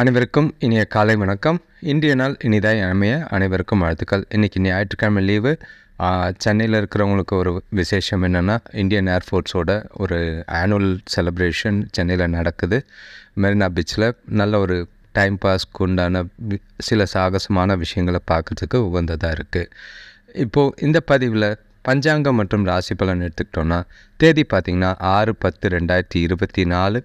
அனைவருக்கும் இனிய காலை வணக்கம். இன்றைய நாள் இனிதாய் அமைய அனைவருக்கும் வாழ்த்துக்கள். இன்றைக்கி ஞாயிற்றுக்கிழமை லீவு. சென்னையில் இருக்கிறவங்களுக்கு ஒரு விசேஷம் என்னென்னா இந்தியன் ஏர்ஃபோர்ஸோட ஒரு ஆனுவல் செலிப்ரேஷன் சென்னையில் நடக்குது. மெரினா பீச்சில் நல்ல ஒரு டைம் பாஸ்க்கு உண்டான சில சாகசமான விஷயங்களை பார்க்கறதுக்கு உகந்ததாக இருக்குது இப்போது இந்த பதிவில் பஞ்சாங்கம் மற்றும் ராசி பலன் எடுத்துக்கிட்டோன்னா தேதி பார்த்திங்கன்னா ஆறு பத்து ரெண்டாயிரத்தி இருபத்தி நாலு.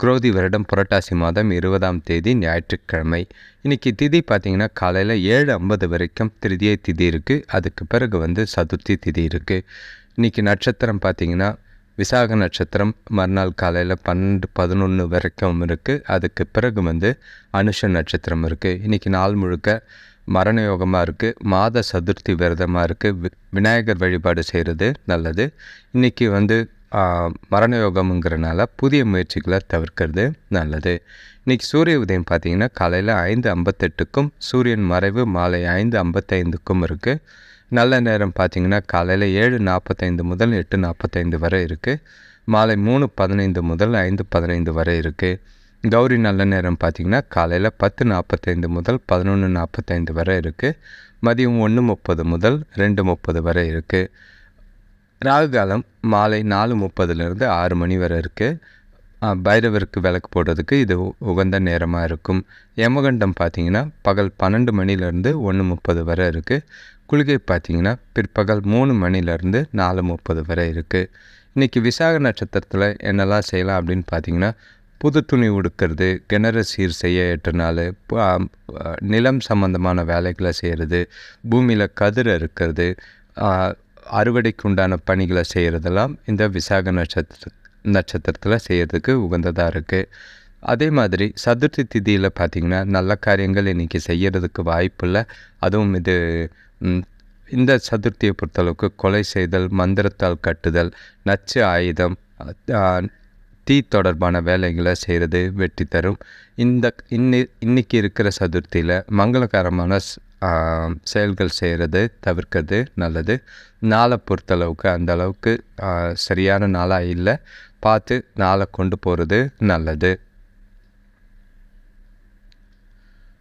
குரோதி வருடம் புரட்டாசி மாதம் இருபதாம் தேதி ஞாயிற்றுக்கிழமை. இன்றைக்கி திதி பார்த்திங்கன்னா காலையில் ஏழு ஐம்பது வரைக்கும் திருதியை திதி இருக்குது அதுக்கு பிறகு வந்து சதுர்த்தி திதி இருக்குது இன்றைக்கி நட்சத்திரம் பார்த்திங்கன்னா விசாக நட்சத்திரம் மறுநாள் காலையில் பன்னெண்டு பதினொன்று வரைக்கும் இருக்குது அதுக்கு பிறகு வந்து அனுஷ நட்சத்திரம் இருக்குது இன்றைக்கி நாள் முழுக்க மரண யோகமாக இருக்குது மாத சதுர்த்தி விரதமாக இருக்குது வி விநாயகர் வழிபாடு செய்கிறது நல்லது. இன்றைக்கி வந்து மரண யோகம்ங்கிறனால புதிய முயற்சிகளை தவிர்க்கிறது நல்லது. இன்றைக்கி சூரிய உதயம் பார்த்தீங்கன்னா காலையில் ஐந்து ஐம்பத்தெட்டுக்கும் சூரியன் மறைவு மாலை ஐந்து ஐம்பத்தைந்துக்கும் இருக்குது நல்ல நேரம் பார்த்தீங்கன்னா காலையில் ஏழு நாற்பத்தைந்து முதல் எட்டு நாற்பத்தைந்து வரை இருக்குது மாலை மூணு பதினைந்து முதல் ஐந்து பதினைந்து வரை இருக்குது கௌரி நல்ல நேரம் பார்த்திங்கன்னா காலையில் பத்து நாற்பத்தைந்து முதல் பதினொன்று நாற்பத்தைந்து வரை இருக்குது மதியம் ஒன்று முப்பது முதல் ரெண்டு முப்பது வரை இருக்குது ராகு காலம் மாலை நாலு முப்பதுலேருந்து ஆறு மணி வரை இருக்குது பைரவருக்கு விளக்கு போடுறதுக்கு இது உகந்த நேரமாக இருக்கும். யமகண்டம் பார்த்தீங்கன்னா பகல் பன்னெண்டு மணிலேருந்து ஒன்று முப்பது வரை இருக்குது குளிகை பார்த்தீங்கன்னா பிற்பகல் மூணு மணிலேருந்து நாலு முப்பது வரை இருக்குது இன்றைக்கி விசாக நட்சத்திரத்தில் என்னெல்லாம் செய்யலாம் அப்படின்னு பார்த்தீங்கன்னா புது துணி உடுக்கிறது கிணறு சீர் செய்ய எட்டு நாள் நிலம் சம்பந்தமான வேலைகளை செய்கிறது பூமியில் கதிர் இருக்கிறது அறுவடைக்கு உண்டான பணிகளை செய்கிறதெல்லாம் இந்த விசாக நட்சத்திர நட்சத்திரத்தில் செய்கிறதுக்கு உகந்ததாக இருக்குது அதே மாதிரி சதுர்த்தி திதியில் பார்த்திங்கன்னா நல்ல காரியங்கள் இன்றைக்கி செய்கிறதுக்கு வாய்ப்பில்லை அதுவும் இது இந்த சதுர்த்தியை பொறுத்தளவுக்கு கொலை செய்தல் மந்திரத்தால் கட்டுதல் நச்சு ஆயுதம் தீ தொடர்பான வேலைகளை செய்கிறது வெற்றி தரும். இந்த இன்னி இன்னைக்கு இருக்கிற சதுர்த்தியில் மங்களகரமான செயல்கள் செய்கிறது தவிர்க்கிறது நல்லது. நாளை பொறுத்தளவுக்கு அந்த அளவுக்கு சரியான நாளாக இல்லை. பார்த்து நாளை கொண்டு போகிறது நல்லது.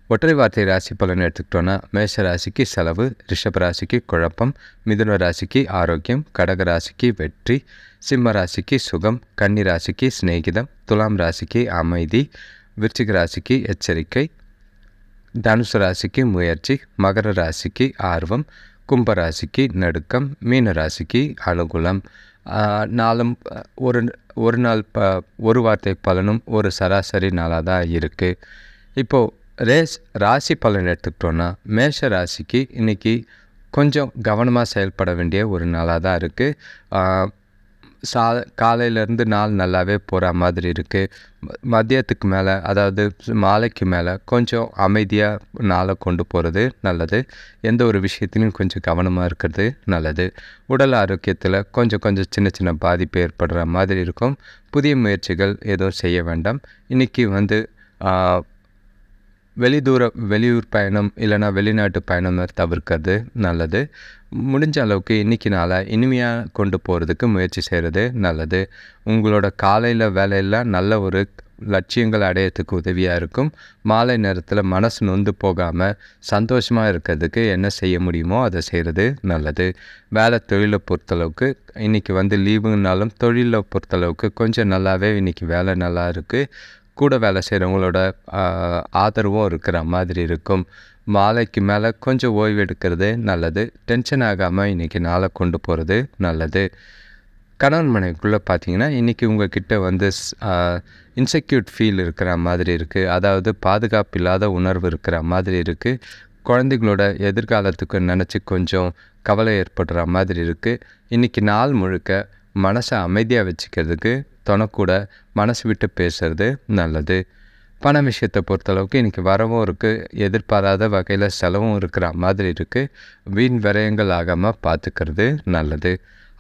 ஒற்றை வார்த்தை ராசி பலன் எடுத்துக்கிட்டோன்னா மேஷ ராசிக்கு செலவு ரிஷப ராசிக்கு குழப்பம் மிதுன ராசிக்கு ஆரோக்கியம் கடக ராசிக்கு வெற்றி சிம்ம ராசிக்கு சுகம் கன்னி ராசிக்கு சிநேகிதம் துலாம் ராசிக்கு அமைதி விருச்சிக ராசிக்கு எச்சரிக்கை தனுசு ராசிக்கு முயற்சி மகர ராசிக்கு ஆர்வம் கும்ப ராசிக்கு நடுக்கம் மீன ராசிக்கு அனுகூலம். நாளும் ஒரு ஒரு நாள் ப ஒரு வார்த்தை பலனும் ஒரு சராசரி நாளாக தான் இருக்குது இப்போது ரேஸ் ராசி பலன் எடுத்துக்கிட்டோன்னா மேஷ ராசிக்கு இன்றைக்கி கொஞ்சம் கவனமாக செயல்பட வேண்டிய ஒரு நாளாக தான் இருக்குது சா காலையிலேருந்து நாள் நல்லாவே போகிற மாதிரி இருக்குது மதியத்துக்கு மேலே அதாவது மாலைக்கு மேலே கொஞ்சம் அமைதியாக நாளை கொண்டு போகிறது நல்லது. எந்த ஒரு விஷயத்திலையும் கொஞ்சம் கவனமாக இருக்கிறது நல்லது. உடல் ஆரோக்கியத்தில் கொஞ்சம் கொஞ்சம் சின்ன சின்ன பாதிப்பு ஏற்படுற மாதிரி இருக்கும். புதிய முயற்சிகள் எதுவும் செய்ய வேண்டாம். இன்றைக்கி வந்து வெளிதூர வெளியூர் பயணம் இல்லைன்னா வெளிநாட்டு பயணம் தவிர்க்கிறது நல்லது. முடிஞ்ச அளவுக்கு இன்றைக்கி நாளை இனிமையாக கொண்டு போகிறதுக்கு முயற்சி செய்கிறது நல்லது. உங்களோட காலையில் வேலையெல்லாம் நல்ல ஒரு லட்சியங்கள் அடையறதுக்கு உதவியாக இருக்கும். மாலை நேரத்தில் மனசு நொந்து போகாமல் சந்தோஷமாக இருக்கிறதுக்கு என்ன செய்ய முடியுமோ அதை செய்கிறது நல்லது. வேலை தொழிலை பொறுத்தளவுக்கு இன்றைக்கி வந்து லீவுனாலும் தொழிலை பொறுத்தளவுக்கு கொஞ்சம் நல்லாவே இன்றைக்கி வேலை நல்லா இருக்குது கூட வேலை செய்கிறவங்களோட ஆதரவும் இருக்கிற மாதிரி இருக்கும். மாலைக்கு மேலே கொஞ்சம் ஓய்வு எடுக்கிறது நல்லது. டென்ஷன் ஆகாமல் இன்றைக்கி நாளை கொண்டு போகிறது நல்லது. கணவன் மனைவிக்குள்ளே பார்த்தீங்கன்னா இன்றைக்கி உங்ககிட்ட வந்து இன்செக்யூர்ட் ஃபீல் இருக்கிற மாதிரி இருக்குது அதாவது பாதுகாப்பு இல்லாத உணர்வு இருக்கிற மாதிரி இருக்குது குழந்தைங்களோட எதிர்காலத்துக்கு நினச்சி கொஞ்சம் கவலை ஏற்படுற மாதிரி இருக்குது இன்றைக்கி நாள் முழுக்க மனசை அமைதியாக வச்சுக்கிறதுக்கு தொணக்கூட மனசு விட்டு பேசுகிறது நல்லது. பண விஷயத்தை பொறுத்தளவுக்கு இன்றைக்கி வரவும் இருக்குது எதிர்பாராத வகையில் செலவும் இருக்கிற மாதிரி இருக்குது வீண் விரயங்கள் ஆகாமல் பார்த்துக்கிறது நல்லது.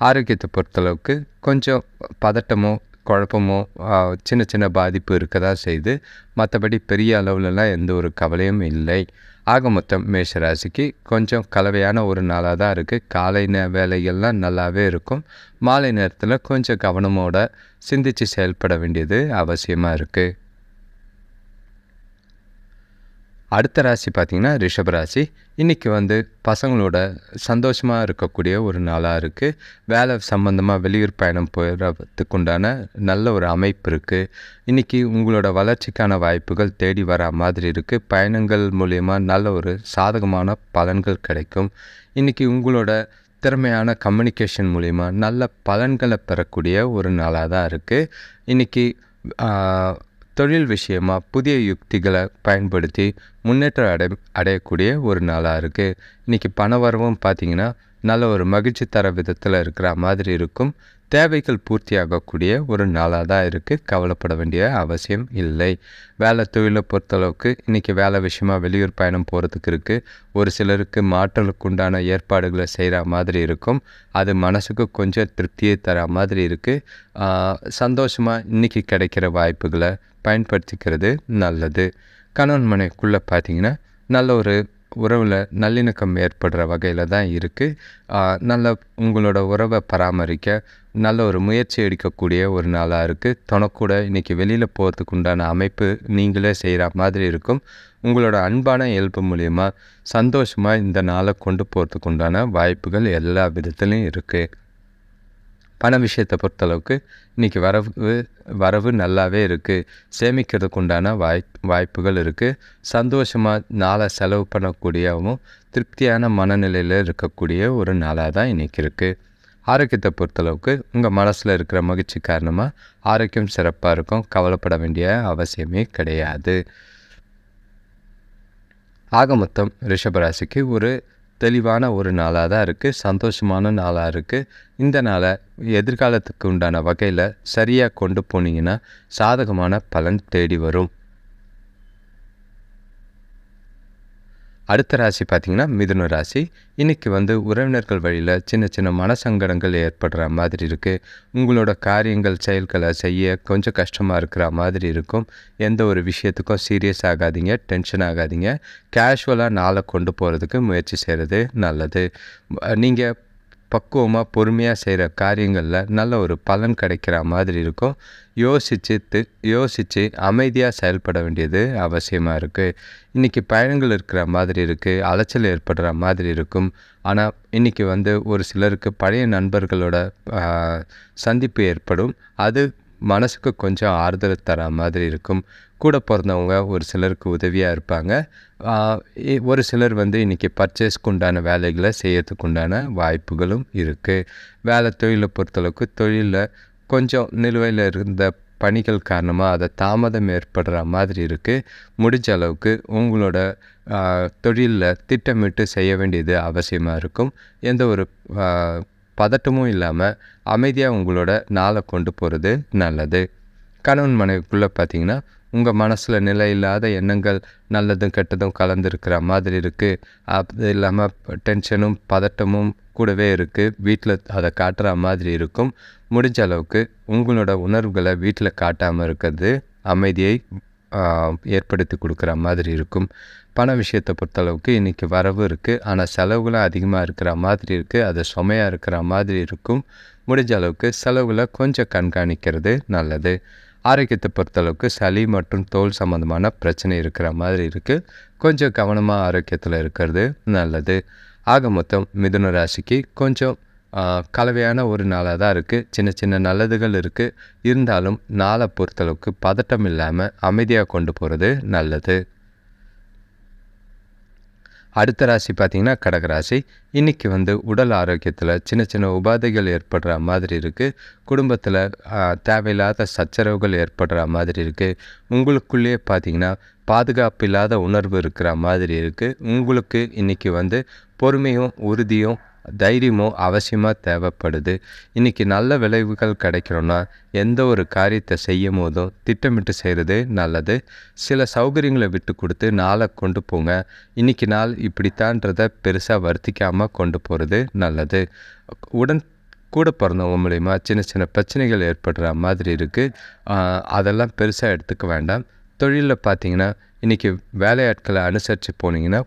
ஆரோக்கியத்தை பொறுத்தளவுக்கு கொஞ்சம் பதட்டமோ குழப்பமோ சின்ன சின்ன பாதிப்பு இருக்க தான் மற்றபடி பெரிய அளவுலலாம் எந்த ஒரு கவலையும் இல்லை. ஆக மொத்தம் மேஷராசிக்கு கொஞ்சம் கலவையான ஒரு நாளாக தான் இருக்குது காலை நே வேலைகள்லாம் நல்லாவே இருக்கும். மாலை நேரத்தில் கொஞ்சம் கவனமோட சிந்தித்து செயல்பட வேண்டியது அவசியமாக இருக்குது அடுத்த ராசி பார்த்திங்கன்னா ரிஷப ராசி. இன்றைக்கி வந்து பசங்களோட சந்தோஷமாக இருக்கக்கூடிய ஒரு நாளாக இருக்குது வேலை சம்மந்தமாக வெளியூர் பயணம் போகிறதுக்கு உண்டான நல்ல ஒரு அமைப்பு இருக்குது இன்றைக்கி உங்களோட வளர்ச்சிக்கான வாய்ப்புகள் தேடி வர மாதிரி இருக்குது பயணங்கள் மூலயமா நல்ல ஒரு சாதகமான பலன்கள் கிடைக்கும். இன்றைக்கி உங்களோட திறமையான கம்யூனிகேஷன் மூலிமா நல்ல பலன்களை பெறக்கூடிய ஒரு நாளாக தான் இருக்குது இன்றைக்கி தொழில் விஷயமாக புதிய யுக்திகளை பயன்படுத்தி முன்னேற்றம் அடை அடையக்கூடிய ஒரு நாளாக இருக்குது இன்றைக்கி பண வரவும் பார்த்திங்கன்னா நல்ல ஒரு மகிழ்ச்சி தர விதத்தில் இருக்கிற மாதிரி இருக்கும். தேவைகள் பூர்த்தியாகக்கூடிய ஒரு நாளாக தான் இருக்குது கவலைப்பட வேண்டிய அவசியம் இல்லை. வேலை தொழிலை பொறுத்தளவுக்கு இன்றைக்கி வேலை விஷயமாக வெளியூர் பயணம் போகிறதுக்கு இருக்குது ஒரு சிலருக்கு மாற்றலுக்கு உண்டான ஏற்பாடுகளை செய்கிற மாதிரி இருக்கும். அது மனசுக்கு கொஞ்சம் திருப்தியை தர மாதிரி இருக்குது சந்தோஷமாக இன்றைக்கி கிடைக்கிற வாய்ப்புகளை பயன்படுத்திக்கிறது நல்லது. கணவன் மனைக்குள்ளே பார்த்தீங்கன்னா நல்ல ஒரு உறவில் நல்லிணக்கம் ஏற்படுற வகையில் தான் இருக்குது நல்ல உங்களோட உறவை பராமரிக்க நல்ல ஒரு முயற்சி எடுக்கக்கூடிய ஒரு நாளாக இருக்குது தனக்கூட இன்றைக்கி வெளியில் போகிறதுக்கு உண்டான அமைப்பு நீங்களே செய்கிற மாதிரி இருக்கும். உங்களோட அன்பான இயல்பு மூலிமா சந்தோஷமாக இந்த நாளை கொண்டு போகிறதுக்கு உண்டான வாய்ப்புகள் எல்லா விதத்துலையும் இருக்குது பண விஷயத்தை பொறுத்தளவுக்கு இன்றைக்கி வரவு வரவு நல்லாவே இருக்குது சேமிக்கிறதுக்கு உண்டான வாய் வாய்ப்புகள் இருக்குது சந்தோஷமாக நாளை செலவு பண்ணக்கூடியவும் திருப்தியான மனநிலையில் இருக்கக்கூடிய ஒரு நாளாக தான் இன்றைக்கி இருக்குது ஆரோக்கியத்தை பொறுத்தளவுக்கு உங்கள் மனசில் இருக்கிற மகிழ்ச்சி காரணமாக ஆரோக்கியம் சிறப்பாக இருக்கும். கவலைப்பட வேண்டிய அவசியமே கிடையாது. ஆக மொத்தம் ரிஷபராசிக்கு ஒரு தெளிவான ஒரு நாளாக தான் இருக்குது சந்தோஷமான நாளாக இருக்குது இந்த நாளை எதிர்காலத்துக்கு உண்டான வகையில் சரியாக கொண்டு போனீங்கன்னா சாதகமான பலன் தேடி வரும். அடுத்த ராசி பார்த்திங்கன்னா மிதுன ராசி. இன்றைக்கி வந்து உறவினர்கள் வழியில் சின்ன சின்ன மனசங்கடங்கள் ஏற்படுற மாதிரி இருக்குது உங்களோட காரியங்கள் செயல்களை செய்ய கொஞ்சம் கஷ்டமாக இருக்கிற மாதிரி இருக்கும். எந்த ஒரு விஷயத்துக்கும் சீரியஸ் ஆகாதீங்க டென்ஷன் ஆகாதீங்க. கேஷுவலாக நாளை கொண்டு போகிறதுக்கு முயற்சி செய்கிறது நல்லது. நீங்கள் பக்குவமாக பொறுமையாக செய்கிற காரியங்களில் நல்ல ஒரு பலன் கிடைக்கிற மாதிரி இருக்கும். யோசித்து யோசித்து அமைதியாக செயல்பட வேண்டியது அவசியமாக இருக்குது இன்றைக்கி பயணங்கள் இருக்கிற மாதிரி இருக்குது அலைச்சல் ஏற்படுற மாதிரி இருக்கும். ஆனால் இன்றைக்கி வந்து ஒரு சிலருக்கு பழைய நண்பர்களோட சந்திப்பு ஏற்படும். அது மனசுக்கு கொஞ்சம் ஆறுதல் தர மாதிரி இருக்கும். கூட பிறந்தவங்க ஒரு சிலருக்கு உதவியாக இருப்பாங்க. ஒரு சிலர் வந்து இன்றைக்கி பர்ச்சேஸ்க்கு உண்டான வேலைகளை செய்யறதுக்கு உண்டான வாய்ப்புகளும் இருக்குது வேலை தொழிலை பொறுத்தளவுக்கு தொழிலில் கொஞ்சம் நிலுவையில் இருந்த பணிகள் காரணமாக அதை தாமதம் ஏற்படுற மாதிரி இருக்குது முடிஞ்ச அளவுக்கு உங்களோட தொழிலில் திட்டமிட்டு செய்ய வேண்டியது அவசியமாக இருக்கும். எந்த ஒரு பதட்டமும் இல்லாமல் அமைதியாக உங்களோட நாளை கொண்டு போகிறது நல்லது. கணவன் மனைவிக்குள்ளே பார்த்தீங்கன்னா உங்கள் மனசில் நிலை இல்லாத எண்ணங்கள் நல்லதும் கெட்டதும் கலந்துருக்கிற மாதிரி இருக்குது அது இல்லாமல் டென்ஷனும் பதட்டமும் கூடவே இருக்குது வீட்டில் அதை காட்டுற மாதிரி இருக்கும். முடிஞ்ச அளவுக்கு உங்களோட உணர்வுகளை வீட்டில் காட்டாமல் இருக்கிறது அமைதியை ஏற்படுத்தி கொடுக்குற மாதிரி இருக்கும். பண விஷயத்தை பொறுத்தளவுக்கு இன்றைக்கி வரவு இருக்குது ஆனால் செலவுகளும் அதிகமாக இருக்கிற மாதிரி இருக்குது அது சுமையாக இருக்கிற மாதிரி இருக்கும். முடிஞ்ச அளவுக்கு செலவுகளை கொஞ்சம் கண்காணிக்கிறது நல்லது. ஆரோக்கியத்தை பொறுத்தளவுக்கு சளி மற்றும் தோல் சம்மந்தமான பிரச்சனை இருக்கிற மாதிரி இருக்குது கொஞ்சம் கவனமாக ஆரோக்கியத்தில் இருக்கிறது நல்லது. ஆக மொத்தம் மிதுன ராசிக்கு கொஞ்சம் கலவையான ஒரு நாளாக தான் இருக்குது சின்ன சின்ன நல்லதுகள் இருக்குது இருந்தாலும் நாளை பொறுத்தளவுக்கு பதட்டம் இல்லாமல் அமைதியாக கொண்டு போகிறது நல்லது. அடுத்த ராசி பார்த்திங்கன்னா கடகராசி இன்றைக்கி வந்து உடல் ஆரோக்கியத்தில் சின்ன சின்ன உபாதைகள் ஏற்படுற மாதிரி இருக்குது குடும்பத்தில் தேவையில்லாத சச்சரவுகள் ஏற்படுற மாதிரி இருக்குது உங்களுக்குள்ளேயே பார்த்திங்கன்னா பாதுகாப்பு இல்லாத உணர்வு இருக்கிற மாதிரி இருக்குது உங்களுக்கு இன்றைக்கி வந்து பொறுமையும் உறுதியும் தைரியமும் அவசியமாக தேவைப்படுது. இன்றைக்கி நல்ல விளைவுகள் கிடைக்கணும்னா எந்த ஒரு காரியத்தை செய்யும் போதும் திட்டமிட்டு செய்கிறது நல்லது. சில சௌகரியங்களை விட்டு கொடுத்து நாளை கொண்டு போங்க. இன்றைக்கி நாள் இப்படித்தான்றதை பெருசாக வருத்திக்காமல் கொண்டு போகிறது நல்லது. உடன் கூட பிறந்தவங்க மூலிமா சின்ன சின்ன பிரச்சனைகள் ஏற்படுற மாதிரி இருக்குது அதெல்லாம் பெருசாக எடுத்துக்க வேண்டாம். தொழிலில் பார்த்தீங்கன்னா இன்றைக்கி வேலையாட்களை அனுசரித்து போனீங்கன்னா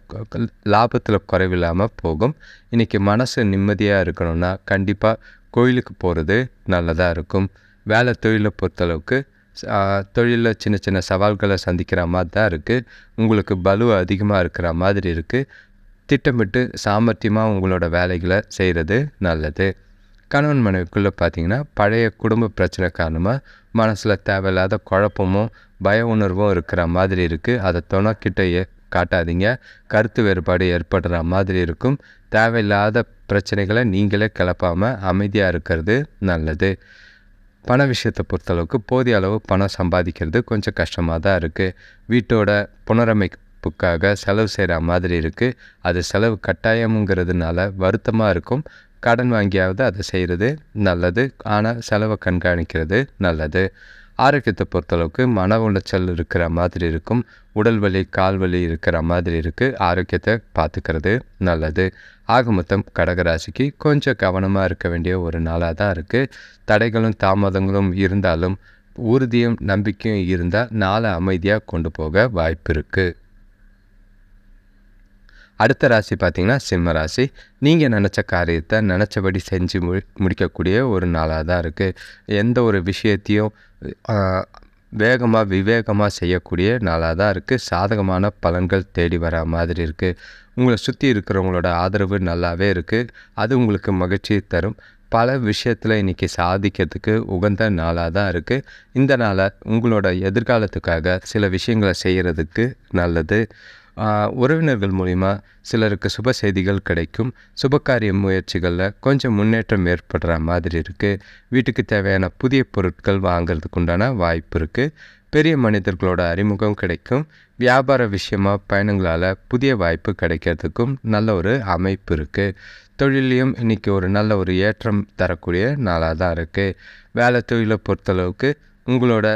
லாபத்தில் குறைவில்லாமல் போகும். இன்றைக்கி மனசு நிம்மதியாக இருக்கணும்னா கண்டிப்பாக கோயிலுக்கு போகிறது நல்லதாக இருக்கும். வேலை தொழிலை பொறுத்தளவுக்கு தொழிலில் சின்ன சின்ன சவால்களை சந்திக்கிற மாதிரி தான் இருக்குது உங்களுக்கு பலு அதிகமாக இருக்கிற மாதிரி இருக்குது திட்டமிட்டு சாமர்த்தியமாக உங்களோட வேலைகளை செய்கிறது நல்லது. கணவன் மனைவிக்குள்ளே பார்த்தீங்கன்னா பழைய குடும்ப பிரச்சனை காரணமாக மனசில் தேவையில்லாத குழப்பமும் பய உணர்வும் இருக்கிற மாதிரி இருக்குது அதை துணைக்கிட்ட காட்டாதீங்க. கருத்து வேறுபாடு ஏற்படுற மாதிரி இருக்கும். தேவையில்லாத பிரச்சனைகளை நீங்களே கிளப்பாமல் அமைதியாக இருக்கிறது நல்லது. பண விஷயத்தை பொறுத்தளவுக்கு போதிய அளவு பணம் சம்பாதிக்கிறது கொஞ்சம் கஷ்டமாக தான் இருக்குது வீட்டோட புனரமைப்புக்காக செலவு செய்கிற மாதிரி இருக்குது அது செலவு கட்டாயமுங்கிறதுனால வருத்தமாக இருக்கும். கடன் வாங்கியாவது அதை செய்கிறது நல்லது. ஆனால் செலவை கண்காணிக்கிறது நல்லது. ஆரோக்கியத்தை பொறுத்தளவுக்கு மன உளைச்சல் இருக்கிற மாதிரி இருக்கும். உடல் வலி கால் வலி இருக்கிற மாதிரி இருக்குது ஆரோக்கியத்தை பார்த்துக்கிறது நல்லது. ஆக மொத்தம் கடகராசிக்கு கொஞ்சம் கவனமாக இருக்க வேண்டிய ஒரு நாளாக தான் இருக்குது தடைகளும் தாமதங்களும் இருந்தாலும் உறுதியும் நம்பிக்கையும் இருந்தால் நாளை அமைதியாக கொண்டு போக வாய்ப்பு இருக்குது அடுத்த ராசி பார்த்திங்கன்னா சிம்ம ராசி. நீங்கள் நினச்ச காரியத்தை நினச்சபடி செஞ்சு முடி முடிக்கக்கூடிய ஒரு நாளாக தான் இருக்குது எந்த ஒரு விஷயத்தையும் வேகமாக விவேகமாக செய்யக்கூடிய நாளாக தான் இருக்குது சாதகமான பலன்கள் தேடி வர மாதிரி இருக்குது உங்களை சுற்றி இருக்கிறவங்களோட ஆதரவு நல்லாவே இருக்குது அது உங்களுக்கு மகிழ்ச்சி தரும். பல விஷயத்தில் இன்றைக்கி சாதிக்கிறதுக்கு உகந்த நாளாக தான் இருக்குது இந்த நாளை உங்களோட எதிர்காலத்துக்காக சில விஷயங்களை செய்கிறதுக்கு நல்லது. உறவினர்கள் மூலிமா சிலருக்கு சுப செய்திகள் கிடைக்கும். சுபகாரிய முயற்சிகளில் கொஞ்சம் முன்னேற்றம் ஏற்படுற மாதிரி இருக்குது வீட்டுக்கு தேவையான புதிய பொருட்கள் வாங்கிறதுக்கு உண்டான வாய்ப்பு இருக்குது பெரிய மனிதர்களோட அறிமுகம் கிடைக்கும். வியாபார விஷயமாக பயணங்களால் புதிய வாய்ப்பு கிடைக்கிறதுக்கும் நல்ல ஒரு அமைப்பு இருக்குது தொழிலையும் இன்றைக்கி ஒரு நல்ல ஒரு ஏற்றம் தரக்கூடிய நாளாக தான் இருக்குது வேலை தொழிலை பொறுத்தளவுக்கு உங்களோட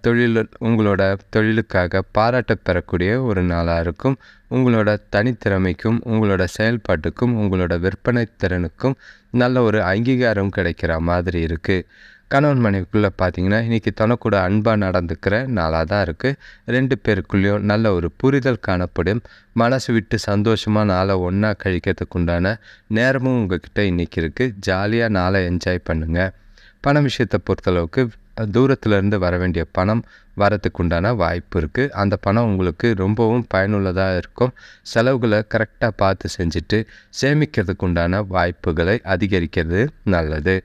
தொழில் உங்களோட தொழிலுக்காக பாராட்ட பெறக்கூடிய ஒரு நாளாக இருக்கும். உங்களோட தனித்திறமைக்கும் உங்களோட செயல்பாட்டுக்கும் உங்களோட விற்பனை திறனுக்கும் நல்ல ஒரு அங்கீகாரம் கிடைக்கிற மாதிரி இருக்குது கணவன் மனைவிக்குள்ளே பார்த்தீங்கன்னா இன்றைக்கி தனக்கூட அன்பாக நடந்துக்கிற நாளாக தான் இருக்குது ரெண்டு பேருக்குள்ளேயும் நல்ல ஒரு புரிதல் காணப்படும். மனசு விட்டு சந்தோஷமாக நாளை ஒன்றா கழிக்கிறதுக்கு உண்டான நேரமும் உங்ககிட்ட இன்றைக்கி இருக்குது ஜாலியாக நாளை என்ஜாய் பண்ணுங்கள் பண விஷயத்தை பொறுத்தளவுக்கு தூரத்தில் இருந்து வர வேண்டிய பணம் வரத்துக்கு உண்டான வாய்ப்பு இருக்குது அந்த பணம் உங்களுக்கு ரொம்பவும் பயனுள்ளதாக இருக்கும். செலவுகளை கரெக்டாக பார்த்து செஞ்சுட்டு சேமிக்கிறதுக்கு உண்டான வாய்ப்புகளை அதிகரிக்கிறது நல்லது.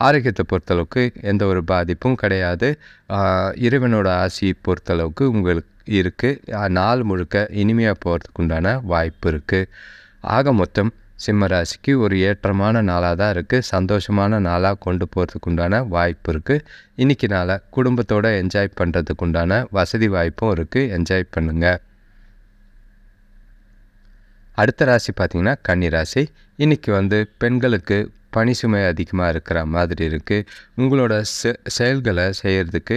ஆரோக்கியத்தை பொறுத்தளவுக்கு எந்த ஒரு பாதிப்பும் கிடையாது. இறைவனோட ஆசியை பொறுத்தளவுக்கு உங்களுக்கு இருக்குது நாள் முழுக்க இனிமையாக போகிறதுக்கு உண்டான வாய்ப்பு இருக்குது ஆக மொத்தம் சிம்ம ராசிக்கு ஒரு ஏற்றமான நாளாக தான் இருக்குது சந்தோஷமான நாளாக கொண்டு போகிறதுக்கு உண்டான வாய்ப்பு இருக்குது இன்றைக்கி நாளை குடும்பத்தோடு என்ஜாய் பண்ணுறதுக்கு உண்டான வசதி வாய்ப்பும் இருக்குது என்ஜாய் பண்ணுங்கள் அடுத்த ராசி பார்த்திங்கன்னா கன்னி ராசி. இன்றைக்கி வந்து பெண்களுக்கு பணி சுமை அதிகமாக இருக்கிற மாதிரி இருக்குது உங்களோட செ செயல்களை செய்கிறதுக்கு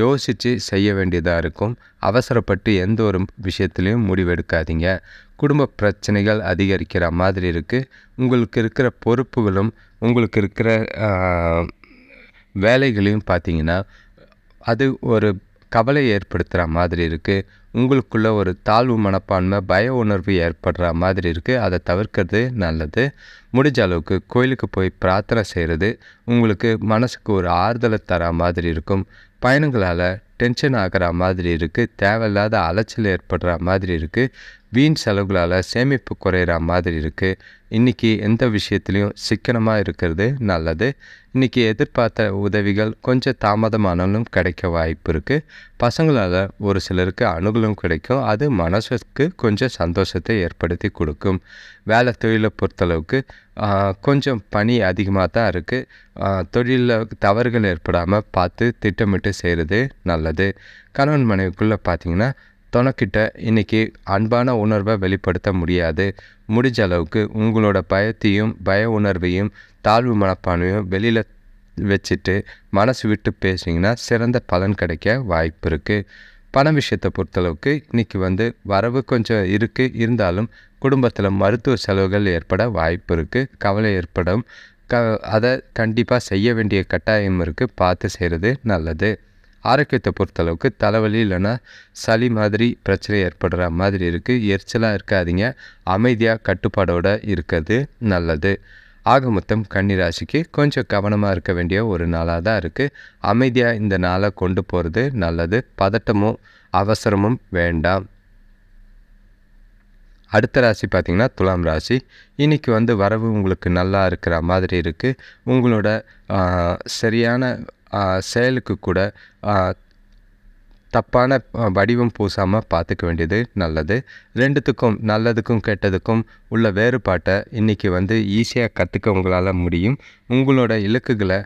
யோசித்து செய்ய வேண்டியதாக இருக்கும். அவசரப்பட்டு எந்த ஒரு விஷயத்துலையும் முடிவெடுக்காதீங்க. குடும்ப பிரச்சனைகள் அதிகரிக்கிற மாதிரி இருக்குது உங்களுக்கு இருக்கிற பொறுப்புகளும் உங்களுக்கு இருக்கிற வேலைகளையும் பார்த்தீங்கன்னா அது ஒரு கவலை ஏற்படுத்துகிற மாதிரி இருக்குது உங்களுக்குள்ள ஒரு தாழ்வு மனப்பான்மை பய உணர்வு ஏற்படுற மாதிரி இருக்குது அதை தவிர்க்கிறது நல்லது. முடிஞ்ச அளவுக்கு கோயிலுக்கு போய் பிரார்த்தனை செய்கிறது உங்களுக்கு மனசுக்கு ஒரு ஆறுதலை தர மாதிரி இருக்கும். பயணங்களால் டென்ஷன் ஆகிற மாதிரி இருக்குது தேவையில்லாத அலைச்சல் ஏற்படுற மாதிரி இருக்குது வீண் செலவுகளால் சேமிப்பு குறையிற மாதிரி இருக்குது இன்றைக்கி எந்த விஷயத்துலையும் சிக்கனமாக இருக்கிறது நல்லது. இன்றைக்கி எதிர்பார்த்த உதவிகள் கொஞ்சம் தாமதமானாலும் கிடைக்க வாய்ப்பு இருக்குது பசங்களால் ஒரு சிலருக்கு அணுகலும் கிடைக்கும். அது மனசுக்கு கொஞ்சம் சந்தோஷத்தை ஏற்படுத்தி கொடுக்கும். வேலை தொழிலை பொறுத்தளவுக்கு கொஞ்சம் பணி அதிகமாக தான் இருக்குது தொழிலில் தவறுகள் ஏற்படாமல் பார்த்து திட்டமிட்டு செய்கிறது நல்லது. கணவன் மனைவிக்குள்ளே பார்த்தீங்கன்னா தொணக்கிட்ட இன்றைக்கி அன்பான உணர்வை வெளிப்படுத்த முடியாது. முடிஞ்ச அளவுக்கு உங்களோட பயத்தையும் பய உணர்வையும் தாழ்வு மனப்பான்மையும் வெளியில் வச்சுட்டு மனசு விட்டு பேசிங்கன்னா சிறந்த பலன் கிடைக்க வாய்ப்பு இருக்குது பண விஷயத்தை பொறுத்தளவுக்கு இன்றைக்கி வந்து வரவு கொஞ்சம் இருக்குது இருந்தாலும் குடும்பத்தில் மருத்துவ செலவுகள் ஏற்பட வாய்ப்பு இருக்குது கவலை ஏற்படும். க அதை கண்டிப்பாக செய்ய வேண்டிய கட்டாயம் இருக்குது பார்த்து செய்கிறது நல்லது. ஆரோக்கியத்தை பொறுத்தளவுக்கு தலைவலி இல்லைன்னா சளி மாதிரி பிரச்சனை ஏற்படுற மாதிரி இருக்குது எரிச்சலாக இருக்காதிங்க. அமைதியாக கட்டுப்பாடோடு இருக்கிறது நல்லது. ஆக மொத்தம் கன்னிராசிக்கு கொஞ்சம் கவனமாக இருக்க வேண்டிய ஒரு நாளாக தான் இருக்குது அமைதியாக இந்த நாளை கொண்டு போகிறது நல்லது. பதட்டமும் அவசரமும் வேண்டாம். அடுத்த ராசி பார்த்திங்கன்னா துலாம் ராசி. இன்றைக்கி வந்து வரவு உங்களுக்கு நல்லா இருக்கிற மாதிரி இருக்குது உங்களோட சரியான செயலுக்கு கூட தப்பான வடிவம் பூசாமல் பார்த்துக்க வேண்டியது நல்லது. ரெண்டுத்துக்கும் நல்லதுக்கும் கெட்டதுக்கும் உள்ள வேறுபாட்டை இன்றைக்கி வந்து ஈஸியாக கற்றுக்க உங்களால் முடியும். உங்களோட இலக்குகளை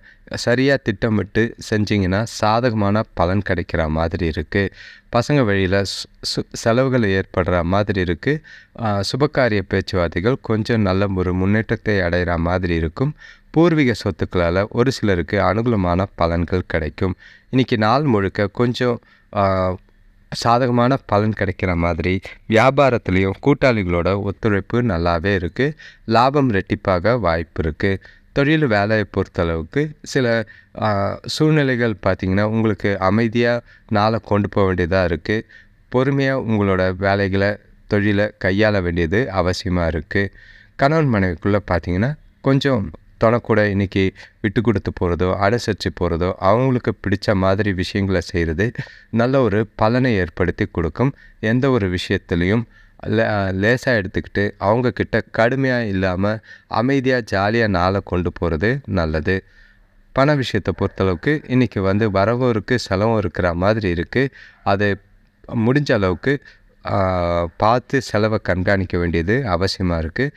சரியாக திட்டமிட்டு செஞ்சிங்கன்னா சாதகமான பலன் கிடைக்கிற மாதிரி இருக்குது பசங்க வழியில் சு செலவுகள் ஏற்படுற மாதிரி இருக்குது சுபகாரிய பேச்சுவார்த்தைகள் கொஞ்சம் நல்ல ஒரு முன்னேற்றத்தை அடைகிற மாதிரி இருக்கும். பூர்வீக சொத்துக்களால் ஒரு சிலருக்கு அனுகூலமான பலன்கள் கிடைக்கும். இன்றைக்கி நாள் முழுக்க கொஞ்சம் சாதகமான பலன் கிடைக்கிற மாதிரி வியாபாரத்துலேயும் கூட்டாளிகளோட ஒத்துழைப்பு நல்லாவே இருக்குது லாபம் ரெட்டிப்பாக வாய்ப்பு இருக்குது தொழில் வேலையை பொறுத்தளவுக்கு சில சூழ்நிலைகள் பார்த்திங்கன்னா உங்களுக்கு அமைதியாக நாளை கொண்டு போக வேண்டியதாக இருக்குது பொறுமையாக உங்களோட வேலைகளை தொழிலை கையாள வேண்டியது அவசியமாக இருக்குது கணவன் மனைவிக்குள்ளே பார்த்திங்கன்னா கொஞ்சம் கூட இன்றைக்கி விட்டு கொடுத்து போகிறதோ அனுசரித்து போகிறதோ அவங்களுக்கு பிடிச்ச மாதிரி விஷயங்களை செய்கிறது நல்ல ஒரு பலனை ஏற்படுத்தி கொடுக்கும். எந்த ஒரு விஷயத்துலேயும் லே லேசாக எடுத்துக்கிட்டு அவங்கக்கிட்ட கடுமையாக இல்லாமல் அமைதியாக ஜாலியாக நாளை கொண்டு போகிறது நல்லது. பண விஷயத்தை பொறுத்தளவுக்கு இன்றைக்கி வந்து வரவும் இருக்குது செலவும் இருக்கிற மாதிரி இருக்குது அதை முடிஞ்ச அளவுக்கு பார்த்து செலவை கண்காணிக்க வேண்டியது அவசியமாக இருக்குது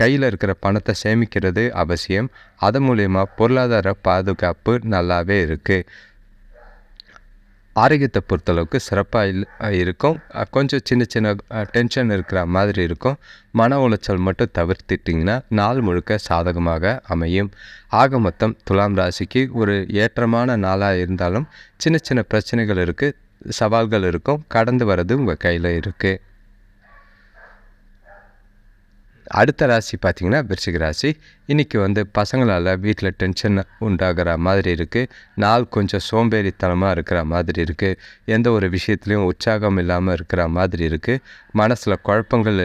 கையில் இருக்கிற பணத்தை சேமிக்கிறது அவசியம். அது மூலயமா பொருளாதார பாதுகாப்பு நல்லாவே இருக்குது ஆரோக்கியத்தை பொறுத்தளவுக்கு சிறப்பாக இருக்கும். கொஞ்சம் சின்ன சின்ன டென்ஷன் இருக்கிற மாதிரி இருக்கும். மன உளைச்சல் மட்டும் தவிர்த்துட்டிங்கன்னா நாள் முழுக்க சாதகமாக அமையும். ஆக மொத்தம் துலாம் ராசிக்கு ஒரு ஏற்றமான நாளாக இருந்தாலும் சின்ன சின்ன பிரச்சனைகள் இருக்குது சவால்கள் இருக்கும். கடந்து வர்றது உங்கள் கையில் இருக்குது அடுத்த ராசி பார்த்திங்கன்னா விருச்சிக ராசி. இன்றைக்கி வந்து பசங்களால் வீட்டில் டென்ஷன் உண்டாகிற மாதிரி இருக்குது நாள் கொஞ்சம் சோம்பேறித்தனமாக இருக்கிற மாதிரி இருக்குது எந்த ஒரு விஷயத்துலையும் உற்சாகம் இல்லாமல் இருக்கிற மாதிரி இருக்குது மனசில் குழப்பங்கள்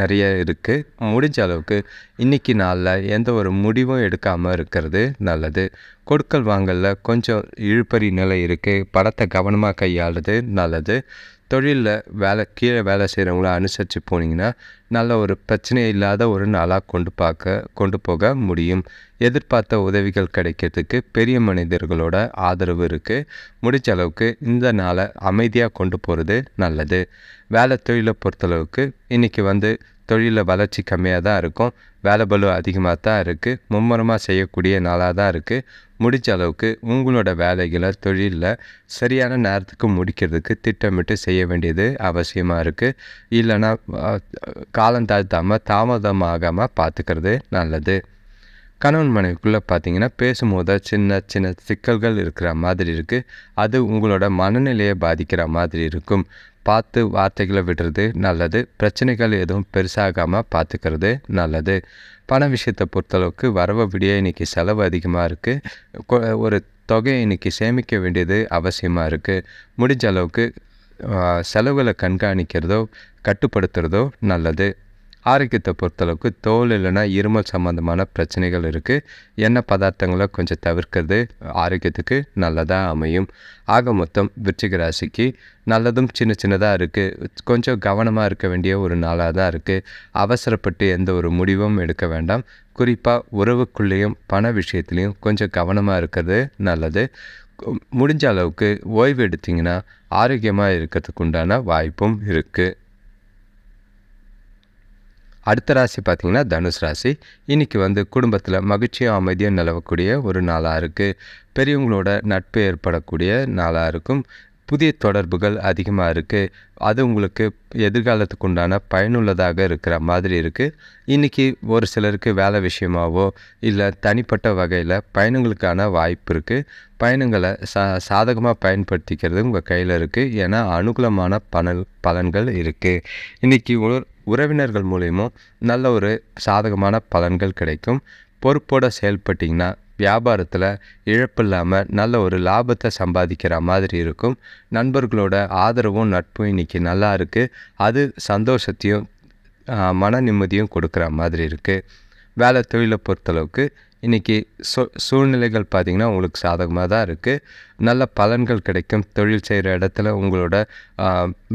நிறைய இருக்குது முடிஞ்ச அளவுக்கு இன்றைக்கி நாளில் எந்த ஒரு முடிவும் எடுக்காமல் இருக்கிறது நல்லது. கொடுக்கல் வாங்கலில் கொஞ்சம் இழுப்பறி நிலை இருக்குது படத்தை கவனமாக கையாளுறது நல்லது. தொழிலில் வேலை கீழே வேலை செய்கிறவங்கள அனுசரித்து போனீங்கன்னா நல்ல ஒரு பிரச்சனை இல்லாத ஒரு நாளாக கொண்டு பார்க்க கொண்டு போக முடியும். எதிர்பார்த்த உதவிகள் கிடைக்கிறதுக்கு பெரிய மனிதர்களோட ஆதரவு இருக்குது முடிச்ச அளவுக்கு இந்த நாளை அமைதியாக கொண்டு போகிறது நல்லது. வேலை தொழிலை பொறுத்தளவுக்கு இன்றைக்கி வந்து தொழிலில் வளர்ச்சி கம்மியாக தான் இருக்கும். வேலை பலு அதிகமாக தான் இருக்குது மும்முரமாக செய்யக்கூடிய நாளாக தான் இருக்குது முடிஞ்ச அளவுக்கு உங்களோட வேலைகளை தொழிலில் சரியான நேரத்துக்கு முடிக்கிறதுக்கு திட்டமிட்டு செய்ய வேண்டியது அவசியமாக இருக்குது இல்லைன்னா காலம் தாழ்த்தாமல் தாமதமாகாமல் பார்த்துக்கிறது நல்லது. கணவன் மனைவிக்குள்ளே பார்த்தீங்கன்னா பேசும்போது சின்ன சின்ன சிக்கல்கள் இருக்கிற மாதிரி இருக்குது அது உங்களோட மனநிலையை பாதிக்கிற மாதிரி இருக்கும். பார்த்து வார்த்தைகளை விடுறது நல்லது. பிரச்சனைகள் எதுவும் பெருசாகாமல் பார்த்துக்கிறது நல்லது. பண விஷயத்தை பொறுத்தளவுக்கு வரவை விடிய இன்றைக்கி செலவு அதிகமாக இருக்குது ஒரு தொகையை இன்றைக்கி சேமிக்க வேண்டியது அவசியமாக இருக்குது முடிஞ்ச அளவுக்கு செலவுகளை கண்காணிக்கிறதோ கட்டுப்படுத்துகிறதோ நல்லது. ஆரோக்கியத்தை பொறுத்தளவுக்கு தோல் இல்லைன்னா இருமல் சம்மந்தமான பிரச்சனைகள் இருக்குது எண்ணெய் பதார்த்தங்களை கொஞ்சம் தவிர்க்கிறது ஆரோக்கியத்துக்கு நல்லதாக அமையும். ஆக மொத்தம் விருச்சிக ராசிக்கு நல்லதும் சின்ன சின்னதாக இருக்குது கொஞ்சம் கவனமாக இருக்க வேண்டிய ஒரு நாளாக தான் இருக்குது அவசரப்பட்டு எந்த ஒரு முடிவும் எடுக்க வேண்டாம். குறிப்பாக உறவுக்குள்ளேயும் பண விஷயத்துலேயும் கொஞ்சம் கவனமாக இருக்கிறது நல்லது. முடிஞ்ச அளவுக்கு ஓய்வு எடுத்திங்கன்னா ஆரோக்கியமாக இருக்கிறதுக்கு உண்டான வாய்ப்பும் இருக்குது அடுத்த ராசி பார்த்திங்கன்னா தனுஷ் ராசி. இன்றைக்கி வந்து குடும்பத்தில் மகிழ்ச்சியும் அமைதியும் நிலவக்கூடிய ஒரு நாளாக இருக்குது பெரியவங்களோட நட்பு ஏற்படக்கூடிய நாளாக இருக்கும். புதிய தொடர்புகள் அதிகமாக இருக்குது அது உங்களுக்கு எதிர்காலத்துக்கு உண்டான பயனுள்ளதாக இருக்கிற மாதிரி இருக்குது இன்றைக்கி ஒரு சிலருக்கு வேலை விஷயமாவோ இல்லை தனிப்பட்ட வகையில் பயணங்களுக்கான வாய்ப்பு இருக்குது பயணங்களை சா சாதகமாக பயன்படுத்திக்கிறது உங்கள் கையில் இருக்குது ஏன்னா அனுகூலமான பணல் பலன்கள் இருக்குது இன்றைக்கி ஒரு உறவினர்கள் மூலயமும் நல்ல ஒரு சாதகமான பலன்கள் கிடைக்கும். பொறுப்போடு செயல்பட்டிங்கன்னா வியாபாரத்தில் இழப்பு இல்லாமல் நல்ல ஒரு லாபத்தை சம்பாதிக்கிற மாதிரி இருக்கும். நண்பர்களோட ஆதரவும் நட்பும் இன்றைக்கி நல்லா இருக்குது அது சந்தோஷத்தையும் மன நிம்மதியும் கொடுக்குற மாதிரி இருக்குது வேலை தொழிலை பொறுத்தளவுக்கு இன்றைக்கி சூ சூழ்நிலைகள் பார்த்திங்கன்னா உங்களுக்கு சாதகமாக தான் இருக்குது நல்ல பலன்கள் கிடைக்கும். தொழில் செய்கிற இடத்துல உங்களோட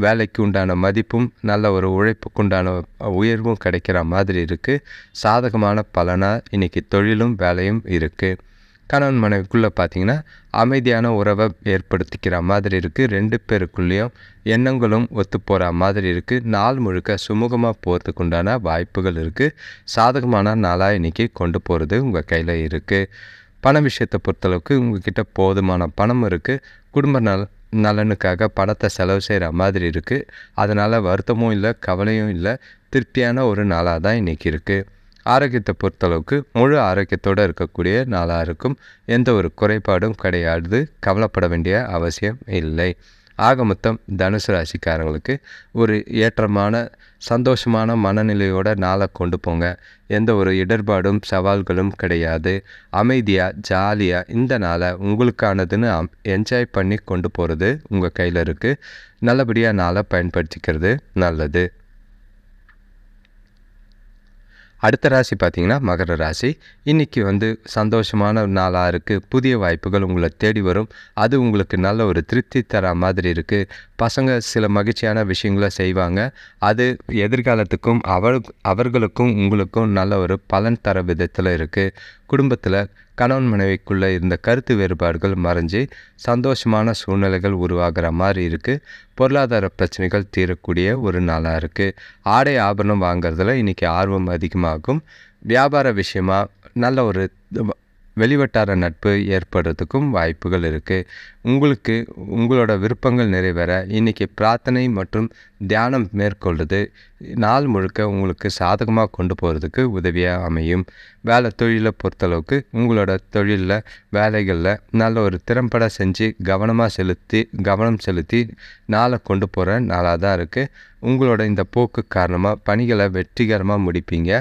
வேலைக்கு உண்டான மதிப்பும் நல்ல ஒரு உழைப்புக்கு உண்டான உயர்வும் கிடைக்கிற மாதிரி இருக்குது சாதகமான பலனாக இன்றைக்கி தொழிலும் வேலையும் இருக்குது கணவன் மனைவிக்குள்ளே பார்த்தீங்கன்னா அமைதியான உறவை ஏற்படுத்திக்கிற மாதிரி இருக்குது ரெண்டு பேருக்குள்ளேயும் எண்ணங்களும் ஒத்து போகிற மாதிரி இருக்குது நாள் முழுக்க சுமூகமாக போகிறதுக்கு உண்டான வாய்ப்புகள் இருக்குது சாதகமான நாளாக இன்றைக்கி கொண்டு போகிறது உங்கள் கையில் இருக்குது பண விஷயத்தை பொறுத்தளவுக்கு உங்ககிட்ட போதுமான பணம் இருக்குது குடும்ப நல நலனுக்காக பணத்தை செலவு செய்கிற மாதிரி இருக்குது அதனால் வருத்தமும் இல்லை கவலையும் இல்லை. திருப்தியான ஒரு நாளாக தான் இன்றைக்கி இருக்குது ஆரோக்கியத்தை பொறுத்தளவுக்கு முழு ஆரோக்கியத்தோடு இருக்கக்கூடிய நாளாக இருக்கும் எந்த ஒரு குறைபாடும் கிடையாது. கவலைப்பட வேண்டிய அவசியம் இல்லை. ஆக மொத்தம் தனுசு ராசிக்காரங்களுக்கு ஒரு ஏற்றமான சந்தோஷமான மனநிலையோட நாளை கொண்டு போங்க. எந்த ஒரு இடர்பாடும் சவால்களும் கிடையாது. அமைதியாக ஜாலியாக இந்த நாளை உங்களுக்கானதுன்னு என்ஜாய் பண்ணி கொண்டு போகிறது உங்கள் கையில் இருக்குது நல்லபடியாக நாளை பயன்படுத்திக்கிறது நல்லது. அடுத்த ராசி பார்த்திங்கன்னா மகர ராசி. இன்றைக்கி வந்து சந்தோஷமான நாளாக இருக்குது புதிய வாய்ப்புகள் உங்களை தேடி வரும். அது உங்களுக்கு நல்ல ஒரு திருப்தி தர மாதிரி இருக்குது பசங்க சில மகிழ்ச்சியான விஷயங்களை செய்வாங்க. அது எதிர்காலத்துக்கும் அவர் அவர்களுக்கும் உங்களுக்கும் நல்ல ஒரு பலன் தர விதத்தில் இருக்குது குடும்பத்தில் கணவன் மனைவிக்குள்ளே இருந்த கருத்து வேறுபாடுகள் மறைஞ்சு சந்தோஷமான சூழ்நிலைகள் உருவாகிற மாதிரி இருக்குது பொருளாதார பிரச்சனைகள் தீரக்கூடிய ஒரு நாளாக இருக்குது ஆடை ஆபரணம் வாங்குறதுல இன்றைக்கி ஆர்வம் அதிகமாகும். வியாபார விஷயமாக நல்ல ஒரு வெளிவட்டார நட்பு ஏற்படுறதுக்கும் வாய்ப்புகள் இருக்குது உங்களுக்கு உங்களோட விருப்பங்கள் நிறைவேற இன்றைக்கி பிரார்த்தனை மற்றும் தியானம் மேற்கொள்வது நாள் முழுக்க உங்களுக்கு சாதகமாக கொண்டு போகிறதுக்கு உதவியாக அமையும். வேலை தொழிலை பொறுத்தளவுக்கு உங்களோட தொழிலில் வேலைகளில் நல்ல ஒரு திறம்பட செஞ்சு கவனமாக செலுத்தி கவனம் செலுத்தி நாளை கொண்டு போகிற நாளாக தான் இருக்குது உங்களோட இந்த போக்கு காரணமாக பணிகளை வெற்றிகரமாக முடிப்பீங்க.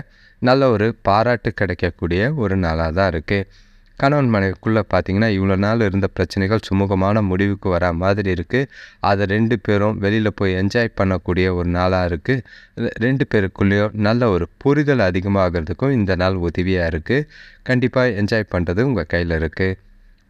நல்ல ஒரு பாராட்டு கிடைக்கக்கூடிய ஒரு நாளாக தான் இருக்குது கணவன் மனைவிக்குள்ளே பார்த்தீங்கன்னா இவ்வளோ நாள் இருந்த பிரச்சனைகள் சுமூகமான முடிவுக்கு வர மாதிரி இருக்குது அதை ரெண்டு பேரும் வெளியில் போய் என்ஜாய் பண்ணக்கூடிய ஒரு நாளாக இருக்குது ரெண்டு பேருக்குள்ளேயும் நல்ல ஒரு புரிதல் அதிகமாகிறதுக்கும் இந்த நாள் உதவியாக இருக்குது கண்டிப்பாக என்ஜாய் பண்ணுறது உங்கள் கையில் இருக்குது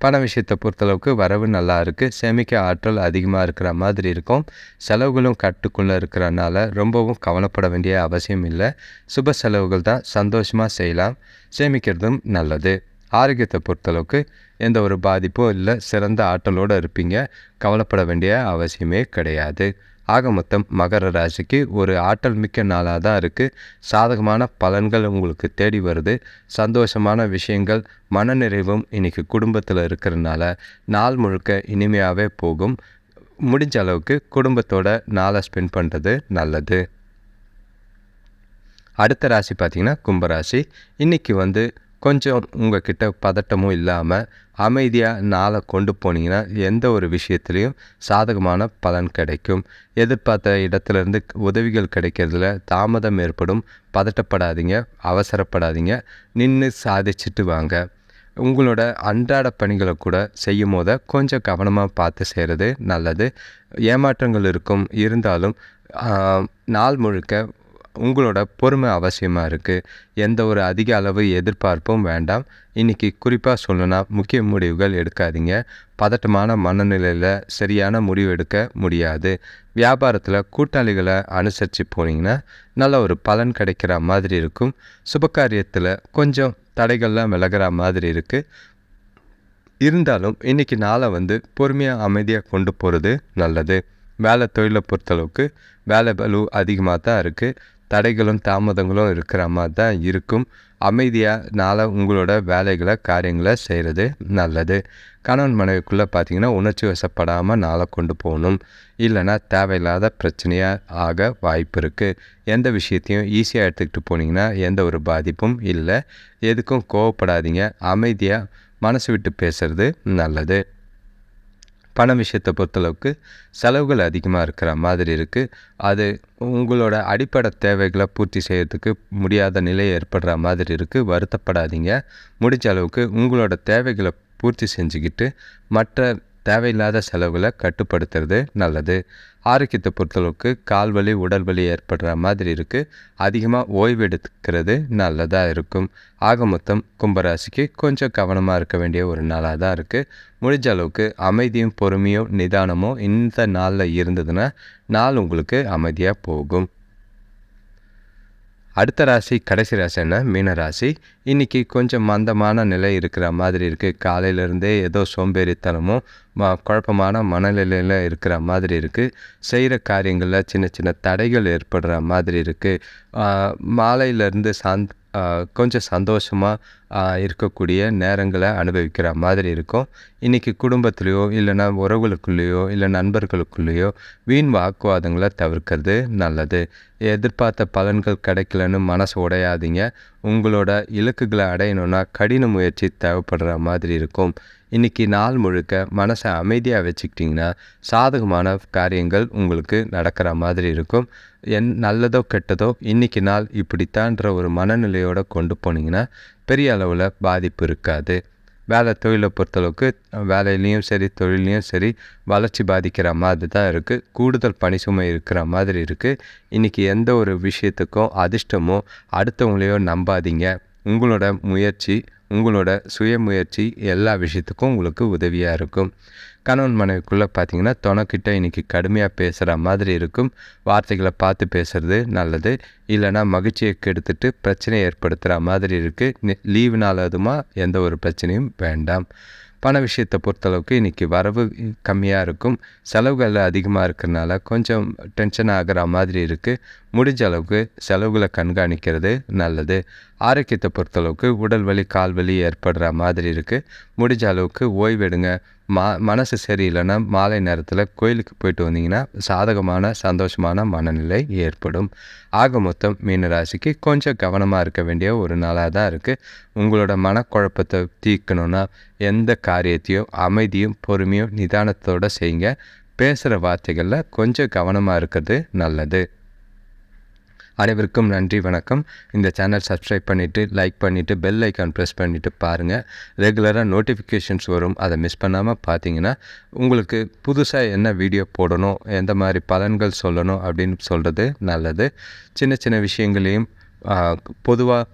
பண விஷயத்தை பொறுத்தளவுக்கு வரவு நல்லா இருக்குது சேமிக்க ஆற்றல் அதிகமாக இருக்கிற மாதிரி இருக்கும். செலவுகளும் கட்டுக்குள்ளே இருக்கிறனால ரொம்பவும் கவலைப்பட வேண்டிய அவசியம் இல்லை. சுப செலவுகள் தான் சந்தோஷமாக செய்யலாம். சேமிக்கிறதும் நல்லது. ஆரோக்கியத்தை பொறுத்தளவுக்கு எந்த ஒரு பாதிப்பும் இல்லை. சிறந்த ஆற்றலோடு இருப்பீங்க. கவலைப்பட வேண்டிய அவசியமே கிடையாது. ஆக மொத்தம் மகர ராசிக்கு ஒரு ஆற்றல் மிக்க நாளாக தான் இருக்குது சாதகமான பலன்கள் உங்களுக்கு தேடி வருது. சந்தோஷமான விஷயங்கள் மனநிறைவும் இன்றைக்கி குடும்பத்தில் இருக்கிறனால நாள் முழுக்க இனிமையாகவே போகும். முடிஞ்ச அளவுக்கு குடும்பத்தோட நாளை ஸ்பெண்ட் பண்ணுறது நல்லது. அடுத்த ராசி பார்த்திங்கன்னா கும்பராசி. இன்றைக்கி வந்து கொஞ்சம் உங்ககிட்ட பதட்டமும் இல்லாமல் அமைதியாக நாளை கொண்டு போனீங்கன்னா எந்த ஒரு விஷயத்துலேயும் சாதகமான பலன் கிடைக்கும். எதிர்பார்த்த இடத்துலேருந்து உதவிகள் கிடைக்கிறதுல தாமதம் ஏற்படும். பதட்டப்படாதீங்க அவசரப்படாதீங்க. நின்று சாதிச்சுட்டு வாங்க. உங்களோட அன்றாட பணிகளை கூட செய்யும் போத கொஞ்சம் கவனமாக பார்த்து செய்கிறது நல்லது. ஏமாற்றங்கள் இருக்கும். இருந்தாலும் நாள் முழுக்க உங்களோட பொறுமை அவசியமாக இருக்குது எந்த ஒரு அதிக அளவு எதிர்பார்ப்பும் வேண்டாம். இன்றைக்கி குறிப்பாக சொல்லணும்னா முக்கிய முடிவுகள் எடுக்காதீங்க. பதட்டமான மனநிலையில் சரியான முடிவு எடுக்க முடியாது. வியாபாரத்தில் கூட்டாளிகளை அனுசரித்து போனீங்கன்னா நல்ல ஒரு பலன் கிடைக்கிற மாதிரி இருக்கும். சுபகாரியத்தில் கொஞ்சம் தடைகள்லாம் விலகிற மாதிரி இருக்குது இருந்தாலும் இன்றைக்கி நாளை வந்து பொறுமையாக அமைதியாக கொண்டு போகிறது நல்லது. வேலை தொழிலை பொறுத்தளவுக்கு வேலை பலு அதிகமாக தான் இருக்குது தடைகளும் தாமதங்களும் இருக்கிற மாதிரி தான் இருக்கும். அமைதியாக நாளை உங்களோட வேலைகளை காரியங்களை செய்கிறது நல்லது. கணவன் மனைவிக்குள்ளே பார்த்தீங்கன்னா உணர்ச்சி வசப்படாமல் நாளை கொண்டு போகணும். இல்லைன்னா தேவையில்லாத பிரச்சனையாக ஆக வாய்ப்பு இருக்குது எந்த விஷயத்தையும் ஈஸியாக எடுத்துக்கிட்டு போனீங்கன்னா எந்த ஒரு பாதிப்பும் இல்லை. எதுக்கும் கோவப்படாதீங்க. அமைதியாக மனசு விட்டு பேசுகிறது நல்லது. பண விஷயத்தை பொறுத்தளவுக்கு செலவுகள் அதிகமாக இருக்கிற மாதிரி இருக்குது அது உங்களோட அடிப்படை தேவைகளை பூர்த்தி செய்கிறதுக்கு முடியாத நிலை ஏற்படுற மாதிரி இருக்குது வருத்தப்படாதீங்க. முடிஞ்ச அளவுக்கு உங்களோட தேவைகளை பூர்த்தி செஞ்சுக்கிட்டு மற்ற தேவையில்லாத செலவுகளை கட்டுப்படுத்துறது நல்லது. ஆரோக்கியத்தை பொறுத்தளவுக்கு கால் வலி உடல் வலி ஏற்படுற மாதிரி இருக்குது அதிகமாக ஓய்வு எடுத்துக்கிறது நல்லதாக இருக்கும். ஆக மொத்தம் கும்பராசிக்கு கொஞ்சம் கவனமாக இருக்க வேண்டிய ஒரு நாளாக தான் இருக்குது முடிஞ்ச அளவுக்கு அமைதியும் பொறுமையும் நிதானமும் இந்த நாளில் இருந்ததுன்னா நாள் உங்களுக்கு அமைதியாக போகும். அடுத்த ராசி கடைசி ராசின்னா மீன ராசி. இன்றைக்கி கொஞ்சம் மந்தமான நிலை இருக்கிற மாதிரி இருக்குது காலையிலேருந்தே ஏதோ சோம்பேறித்தனமும் ம குழப்பமான மனநிலையில் இருக்கிற மாதிரி இருக்குது செய்கிற காரியங்களில் சின்ன சின்ன தடைகள் ஏற்படுற மாதிரி இருக்குது மாலையிலேருந்து சாந்த் கொஞ்சம் சந்தோஷமாக இருக்கக்கூடிய நேரங்களை அனுபவிக்கிற மாதிரி இருக்கும். இன்றைக்கி குடும்பத்துலேயோ இல்லைன்னா உறவுகளுக்குள்ளேயோ இல்லை நண்பர்களுக்குள்ளேயோ வீண் வாக்குவாதங்களை தவிர்க்கிறது நல்லது. எதிர்பார்த்த பலன்கள் கிடைக்கலன்னு மனசு உடையாதீங்க. உங்களோட இலக்குகளை அடையணுன்னா கடின முயற்சி தேவைப்படுற மாதிரி இருக்கும். இன்றைக்கி நாள் முழுக்க மனசை அமைதியாக வச்சுக்கிட்டிங்கன்னா சாதகமான காரியங்கள் உங்களுக்கு நடக்கிற மாதிரி இருக்கும். என் நல்லதோ கெட்டதோ இன்றைக்கி நாள் இப்படித்தான்ற ஒரு மனநிலையோடு கொண்டு போனீங்கன்னா பெரிய அளவில் பாதிப்பு இருக்காது. வேலை தொழிலை பொறுத்தளவுக்கு வேலையிலையும் சரி தொழிலையும் சரி வளர்ச்சி பாதிக்கிற மாதிரி தான் இருக்குது கூடுதல் பணி சுமை இருக்கிற மாதிரி இருக்குது இன்றைக்கி எந்த ஒரு விஷயத்துக்கும் அதிர்ஷ்டமோ அடுத்தவங்களையோ நம்பாதீங்க. உங்களோட முயற்சி உங்களோட சுய முயற்சி எல்லா விஷயத்துக்கும் உங்களுக்கு உதவியாக இருக்கும். கணவன் மனைவிக்குள்ளே பார்த்தீங்கன்னா துணைக்கிட்ட இன்றைக்கி கடுமையாக பேசுகிற மாதிரி இருக்கும். வார்த்தைகளை பார்த்து பேசுகிறது நல்லது. இல்லைனா மகிழ்ச்சியை கெடுத்துட்டு பிரச்சனையை ஏற்படுத்துகிற மாதிரி இருக்குது லீவு அதுமா எந்த ஒரு பிரச்சனையும் வேண்டாம். பண விஷயத்தை பொறுத்தளவுக்கு இன்றைக்கி வரவு கம்மியாக இருக்கும். செலவுகள் அதிகமாக இருக்கிறனால கொஞ்சம் டென்ஷன் ஆகிற மாதிரி இருக்குது முடிஞ்ச அளவுக்கு செலவுகளை கண்காணிக்கிறது நல்லது. ஆரோக்கியத்தை பொறுத்தளவுக்கு உடல் வலி கால் வலி ஏற்படுற மாதிரி இருக்குது முடிஞ்ச அளவுக்கு ஓய்வெடுங்க. மா மனசு சரியில்லைன்னா மாலை நேரத்தில் கோயிலுக்கு போயிட்டு வந்தீங்கன்னா சாதகமான சந்தோஷமான மனநிலை ஏற்படும். ஆக மொத்தம் மீனராசிக்கு கொஞ்சம் கவனமாக இருக்க வேண்டிய ஒரு நாளாக தான் இருக்குது உங்களோட மனக்குழப்பத்தை தீர்க்கணுன்னா எந்த காரியத்தையும் அமைதியும் பொறுமையும் நிதானத்தோடு செய்யுங்க. பேசுகிற வார்த்தைகளில் கொஞ்சம் கவனமாக இருக்கிறது நல்லது. அனைவருக்கும் நன்றி வணக்கம். இந்த சேனல் சப்ஸ்கிரைப் பண்ணிவிட்டு லைக் பண்ணிவிட்டு பெல் ஐக்கான் ப்ரெஸ் பண்ணிவிட்டு பாருங்கள் ரெகுலராக நோட்டிஃபிகேஷன்ஸ் வரும். அதை மிஸ் பண்ணாமல் பார்த்தீங்கன்னா உங்களுக்கு புதுசாக என்ன வீடியோ போடணும் எந்த மாதிரி பலன்கள் சொல்லணும் அப்படின்னு சொல்கிறது நல்லது. சின்ன சின்ன விஷயங்களையும் பொதுவாக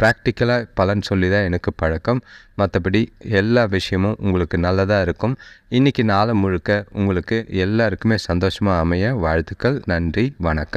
ப்ராக்டிக்கலாக பலன் சொல்லி தான் எனக்கு பழக்கம். மற்றபடி எல்லா விஷயமும் உங்களுக்கு நல்லதாக இருக்கும். இன்றைக்கி நாளை முழுக்க உங்களுக்கு எல்லாருக்குமே சந்தோஷமாக அமைய வாழ்த்துக்கள். நன்றி வணக்கம்.